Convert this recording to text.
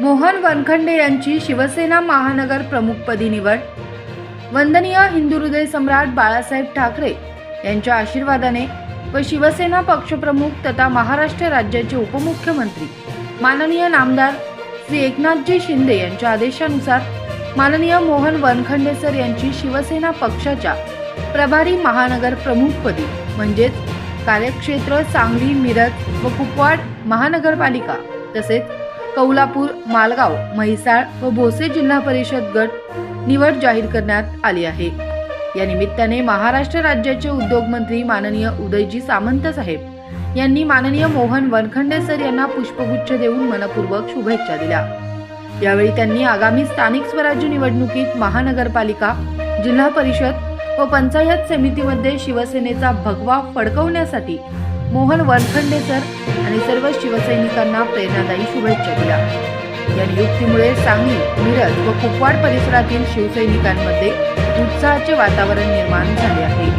मोहन वनखंडे यांची शिवसेना महानगर प्रमुखपदी निवड. वंदनीय हिंदू हृदय सम्राट बाळासाहेब ठाकरे यांच्या आशीर्वादाने व शिवसेना पक्षप्रमुख तथा महाराष्ट्र राज्याचे उपमुख्यमंत्री माननीय नामदार श्री एकनाथजी शिंदे यांच्या आदेशानुसार माननीय मोहन वनखंडे सर यांची शिवसेना पक्षाच्या प्रभारी महानगर प्रमुखपदी म्हणजेच कार्यक्षेत्र सांगली मिरज व कुपवाड महानगरपालिका तसेच कौलापूर मालगाव म्हैसाळ व भोसे जिल्हा परिषद गट निवड जाहीर करण्यात आली आहे. या निमित्ताने महाराष्ट्र राज्याचे उद्योगमंत्री माननीय उदयजी सामंत साहेब यांनी माननीय मोहन वनखंडे सर यांना पुष्पगुच्छ देऊन मनपूर्वक शुभेच्छा दिल्या. यावेळी त्यांनी आगामी स्थानिक स्वराज्य निवडणुकीत महानगरपालिका जिल्हा परिषद व पंचायत समितीमध्ये शिवसेनेचा भगवा फडकवण्यासाठी मोहन वानखंडे सर आणि सर्व शिवसैनिकांना प्रेरणादायी शुभेच्छा दिल्या. या नियुक्तीमुळे सांगली मिरज व कुपवाड परिसरातील शिवसैनिकांमध्ये उत्साहाचे वातावरण निर्माण झाले आहे.